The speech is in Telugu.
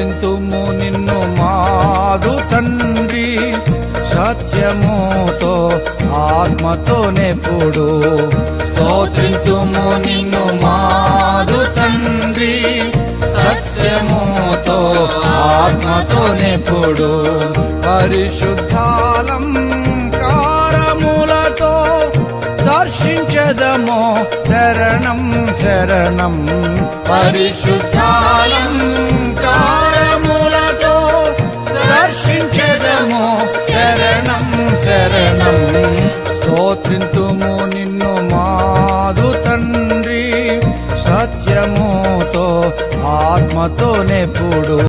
స్తోత్రింతుము నిన్ను మాదు తండ్రి. సత్యముతో ఆత్మతో నెప్పుడు స్తోత్రింతుము నిన్ను మాదు తండ్రి. సత్యముతో ఆత్మతో నెప్పుడు పరిశుద్ధాలం కారములతో దర్శించదమో శరణం శరణం. పరిశుద్ధాలం శరణము శరణం శరణం. స్తోత్రింతుము నిన్ను మాదు తండ్రి. సత్యముతో ఆత్మతో నెప్పుడు